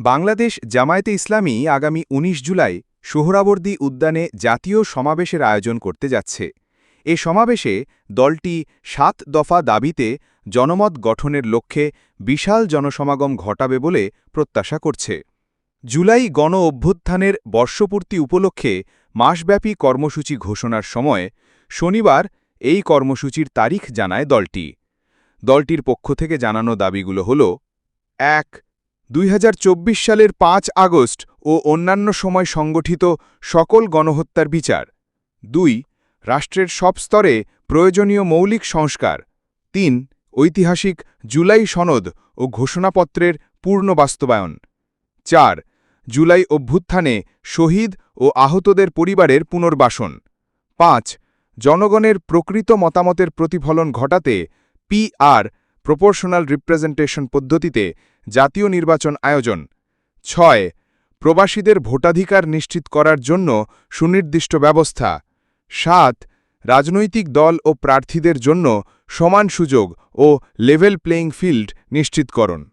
বাংলাদেশ জামায়াতে ইসলামী আগামী ১৯ জুলাই সোহরাবর্দী উদ্যানে জাতীয় সমাবেশের আয়োজন করতে যাচ্ছে। এ সমাবেশে দলটি সাত দফা দাবিতে জনমত গঠনের লক্ষ্যে বিশাল জনসমাগম ঘটাবে বলে প্রত্যাশা করছে। জুলাই গণ অভ্যুত্থানের বর্ষপূর্তি উপলক্ষে মাসব্যাপী কর্মসূচি ঘোষণার সময় শনিবার এই কর্মসূচির তারিখ জানায় দলটি। দলটির পক্ষ থেকে জানানো দাবিগুলো হল এক দুই হাজার চব্বিশ সালের পাঁচ আগস্ট ও অন্যান্য সময় সংগঠিত সকল গণহত্যার বিচার। দুই, রাষ্ট্রের সব স্তরে প্রয়োজনীয় মৌলিক সংস্কার। তিন, ঐতিহাসিক জুলাই সনদ ও ঘোষণাপত্রের পূর্ণ বাস্তবায়ন। চার, জুলাই অভ্যুত্থানে শহীদ ও আহতদের পরিবারের পুনর্বাসন। পাঁচ, জনগণের প্রকৃত মতামতের প্রতিফলন ঘটাতে পিআর প্রপোর্শনাল রিপ্রেজেন্টেশন পদ্ধতিতে জাতীয় নির্বাচন আয়োজন। ছয়, প্রবাসীদের ভোটাধিকার নিশ্চিত করার জন্য সুনির্দিষ্ট ব্যবস্থা। সাত, রাজনৈতিক দল ও প্রার্থীদের জন্য সমান সুযোগ ও লেভেল প্লেয়িং ফিল্ড নিশ্চিতকরণ।